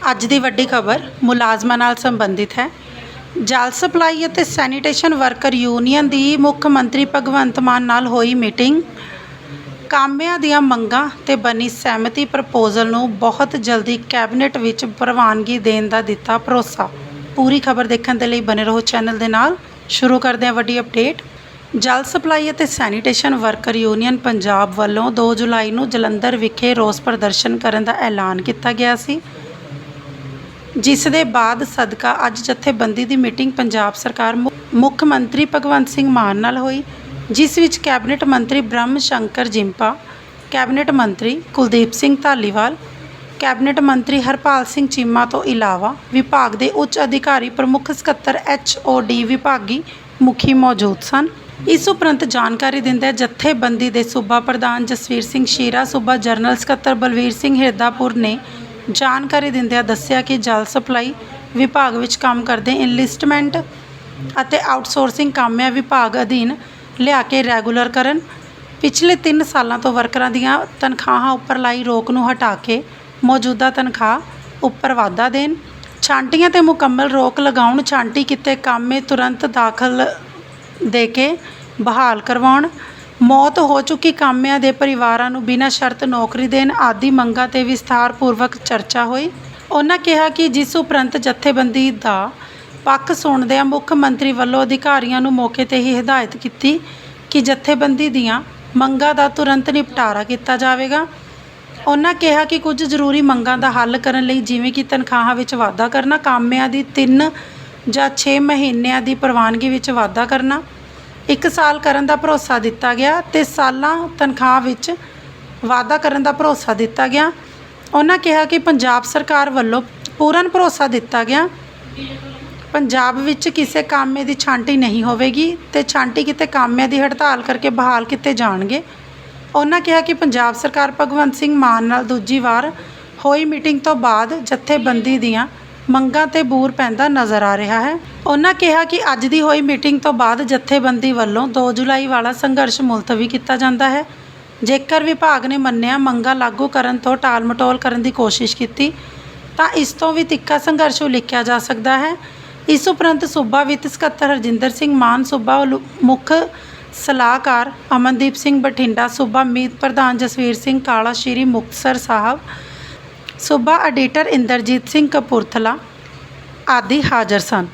ਅੱਜ ਦੀ ਵੱਡੀ ਖਬਰ ਮੁਲਾਜ਼ਮਾਂ ਨਾਲ ਸੰਬੰਧਿਤ ਹੈ। ਜਲ ਸਪਲਾਈ ਅਤੇ ਸੈਨੀਟੇਸ਼ਨ ਵਰਕਰ ਯੂਨੀਅਨ ਦੀ ਮੁੱਖ ਮੰਤਰੀ ਭਗਵੰਤ ਮਾਨ ਨਾਲ ਹੋਈ ਮੀਟਿੰਗ। ਕਾਮਿਆਂ ਦੀਆਂ ਮੰਗਾਂ ਤੇ ਬਣੀ ਸਹਿਮਤੀ ਪ੍ਰਪੋਜ਼ਲ ਨੂੰ ਬਹੁਤ ਜਲਦੀ ਕੈਬਨਿਟ ਵਿੱਚ ਪ੍ਰਵਾਨਗੀ ਦੇਣ ਦਾ ਦਿੱਤਾ ਭਰੋਸਾ। ਪੂਰੀ ਖਬਰ ਦੇਖਣ ਦੇ ਲਈ ਬਨੇ ਰਹੋ ਚੈਨਲ ਦੇ ਨਾਲ। ਸ਼ੁਰੂ ਕਰਦੇ ਹਾਂ ਵੱਡੀ ਅਪਡੇਟ। ਜਲ ਸਪਲਾਈ ਅਤੇ ਸੈਨੀਟੇਸ਼ਨ ਵਰਕਰ ਯੂਨੀਅਨ ਪੰਜਾਬ ਵੱਲੋਂ 2 ਜੁਲਾਈ ਨੂੰ ਜਲੰਧਰ ਵਿਖੇ ਰੋਸ ਪ੍ਰਦਰਸ਼ਨ ਕਰਨ ਦਾ ਐਲਾਨ ਕੀਤਾ ਗਿਆ ਸੀ। ਜਿਸ ਦੇ ਬਾਅਦ ਸਦਕਾ ਅੱਜ ਜਥੇਬੰਦੀ ਦੀ ਮੀਟਿੰਗ ਪੰਜਾਬ ਸਰਕਾਰ ਮੁ- ਮੁੱਖ ਮੰਤਰੀ ਭਗਵੰਤ ਸਿੰਘ ਮਾਨ ਨਾਲ ਹੋਈ, ਜਿਸ ਵਿੱਚ ਕੈਬਨਿਟ ਮੰਤਰੀ ਬ੍ਰਹਮ ਸ਼ੰਕਰ ਜਿੰਪਾ, ਕੈਬਨਿਟ ਮੰਤਰੀ ਕੁਲਦੀਪ ਸਿੰਘ ਧਾਲੀਵਾਲ, ਕੈਬਨਿਟ ਮੰਤਰੀ ਹਰਪਾਲ ਸਿੰਘ ਚੀਮਾ ਤੋਂ ਇਲਾਵਾ ਵਿਭਾਗ ਦੇ ਉੱਚ ਅਧਿਕਾਰੀ ਪ੍ਰਮੁੱਖ ਸਕੱਤਰ ਡੀ ਵਿਭਾਗੀ ਮੁਖੀ ਮੌਜੂਦ ਸਨ। ਇਸ ਉਪਰੰਤ ਜਾਣਕਾਰੀ ਦਿੰਦਿਆਂ ਜਥੇਬੰਦੀ ਦੇ ਸੂਬਾ ਪ੍ਰਧਾਨ ਜਸਵੀਰ ਸਿੰਘ ਸ਼ੀਰਾ, ਸੂਬਾ ਜਨਰਲ ਸਕੱਤਰ ਬਲਵੀਰ ਸਿੰਘ ਹਿਰਦਾਪੁਰ ਨੇ ਜਾਣਕਾਰੀ ਦਿੰਦਿਆਂ ਦੱਸਿਆ ਕਿ ਜਲ ਸਪਲਾਈ ਵਿਭਾਗ ਵਿੱਚ ਕੰਮ ਕਰਦੇ ਇਨਲਿਸਟਮੈਂਟ ਅਤੇ ਆਊਟਸੋਰਸਿੰਗ ਕਾਮਿਆਂ ਵਿਭਾਗ ਅਧੀਨ ਲਿਆ ਕੇ ਰੈਗੂਲਰ ਕਰਨ। ਪਿਛਲੇ 3 ਸਾਲਾਂ ਤੋਂ ਵਰਕਰਾਂ ਦੀਆਂ ਤਨਖਾਹਾਂ ਉੱਪਰ ਲਾਈ ਰੋਕ ਨੂੰ ਹਟਾ ਕੇ ਮੌਜੂਦਾ ਤਨਖਾਹ ਉੱਪਰ ਵਾਧਾ ਦੇਣ। ਛਾਂਟੀਆਂ ਤੇ ਮੁਕੰਮਲ ਰੋਕ ਲਗਾਉਣ, ਛਾਂਟੀ ਕੀਤੇ ਕੰਮੇ ਤੁਰੰਤ ਦਾਖਲ ਦੇ ਕੇ ਬਹਾਲ ਕਰਵਾਉਣ। ਮੌਤ ਹੋ ਚੁੱਕੀ ਕਾਮਿਆਂ ਦੇ ਪਰਿਵਾਰਾਂ ਨੂੰ ਬਿਨਾਂ ਸ਼ਰਤ ਨੌਕਰੀ ਦੇਣ ਆਦਿ ਮੰਗਾਂ ਤੇ ਵਿਸਥਾਰਪੂਰਵਕ ਚਰਚਾ ਹੋਈ। ਉਹਨਾਂ ਕਿਹਾ ਕਿ ਜਿਸ ਉਪਰੰਤ ਜਥੇਬੰਦੀ ਦਾ ਪੱਖ ਸੁਣਦਿਆਂ ਮੁੱਖ ਮੰਤਰੀ ਵੱਲੋਂ ਅਧਿਕਾਰੀਆਂ ਨੂੰ ਮੌਕੇ ਤੇ ਹੀ ਹਦਾਇਤ ਕੀਤੀ ਕਿ ਜਥੇਬੰਦੀ ਦੀਆਂ ਮੰਗਾਂ ਦਾ ਤੁਰੰਤ ਨਿਪਟਾਰਾ ਕੀਤਾ ਜਾਵੇਗਾ। ਉਹਨਾਂ ਕਿਹਾ ਕਿ ਕੁਝ ਜ਼ਰੂਰੀ ਮੰਗਾਂ ਦਾ ਹੱਲ ਕਰਨ ਲਈ ਜਿਵੇਂ ਕਿ ਤਨਖਾਹਾਂ ਵਿੱਚ ਵਾਧਾ ਕਰਨਾ, ਕਾਮਿਆਂ ਦੀ 3 ਜਾਂ 6 ਮਹੀਨਿਆਂ ਦੀ ਪ੍ਰਵਾਨਗੀ ਵਿੱਚ ਵਾਧਾ ਕਰਨਾ ਇੱਕ ਸਾਲ ਕਰਨ ਦਾ ਭਰੋਸਾ ਦਿੱਤਾ ਗਿਆ ਤੇ ਸਾਲਾਂ ਤਨਖਾਹ ਵਿੱਚ ਵਾਧਾ ਕਰਨ ਦਾ ਭਰੋਸਾ ਦਿੱਤਾ ਗਿਆ। ਉਹਨਾਂ ਕਿਹਾ ਕਿ ਪੰਜਾਬ ਸਰਕਾਰ ਵੱਲੋਂ ਪੂਰਨ ਭਰੋਸਾ ਦਿੱਤਾ ਗਿਆ। ਪੰਜਾਬ ਵਿੱਚ ਕਿਸੇ ਕਾਮੇ ਦੀ ਛਾਂਟੀ ਨਹੀਂ ਹੋਵੇਗੀ ਤੇ ਛਾਂਟੀ ਕਿਤੇ ਕਾਮਿਆਂ ਦੀ ਹੜਤਾਲ ਕਰਕੇ ਬਹਾਲ ਕੀਤੇ ਜਾਣਗੇ। ਉਹਨਾਂ ਕਿਹਾ ਕਿ ਪੰਜਾਬ ਸਰਕਾਰ ਭਗਵੰਤ ਸਿੰਘ ਮਾਨ ਨਾਲ ਦੂਜੀ ਵਾਰ ਹੋਈ ਮੀਟਿੰਗ ਤੋਂ ਬਾਅਦ ਜਥੇਬੰਦੀ ਦੀਆਂ ਮੰਗਾਂ ਤੇ ਬੂਰ ਪੈਂਦਾ ਨਜ਼ਰ ਆ ਰਿਹਾ ਹੈ। ਉਹਨਾਂ ਕਿਹਾ ਕਿ ਅੱਜ ਦੀ ਹੋਈ ਮੀਟਿੰਗ ਤੋਂ ਬਾਅਦ ਜਥੇਬੰਦੀ ਵੱਲੋਂ 2 ਜੁਲਾਈ ਵਾਲਾ ਸੰਘਰਸ਼ ਮੁਲਤਵੀ ਕੀਤਾ ਜਾਂਦਾ ਹੈ। ਜੇਕਰ ਵਿਭਾਗ ਨੇ ਮੰਨਿਆ ਮੰਗਾਂ ਲਾਗੂ ਕਰਨ ਤੋਂ ਟਾਲ-ਮਟੋਲ ਕਰਨ ਦੀ ਕੋਸ਼ਿਸ਼ ਕੀਤੀ, ਤਾਂ ਇਸ ਤੋਂ ਵੀ ਤਿੱਖਾ ਸੰਘਰਸ਼ ਉਲੀਕਿਆ ਜਾ ਸਕਦਾ ਹੈ। ਇਸ ਉਪਰੰਤ ਸੂਬਾ ਵਿੱਤ ਸਕੱਤਰ ਹਰਜਿੰਦਰ ਸਿੰਘ ਮਾਨ, ਸੂਬਾ ਮੁੱਖ ਸਲਾਹਕਾਰ ਅਮਨਦੀਪ ਸਿੰਘ ਬਠਿੰਡਾ, ਸੂਬਾ ਮੀਤ ਪ੍ਰਧਾਨ ਜਸਵੀਰ ਸਿੰਘ ਕਾਲਾ, ਸ਼੍ਰੀ ਮੁਕਤਸਰ ਸਾਹਿਬ ਸੂਬਾ ਐਡੀਟਰ ਇੰਦਰਜੀਤ ਸਿੰਘ ਕਪੂਰਥਲਾ ਆਦਿ ਹਾਜ਼ਰ ਸਨ।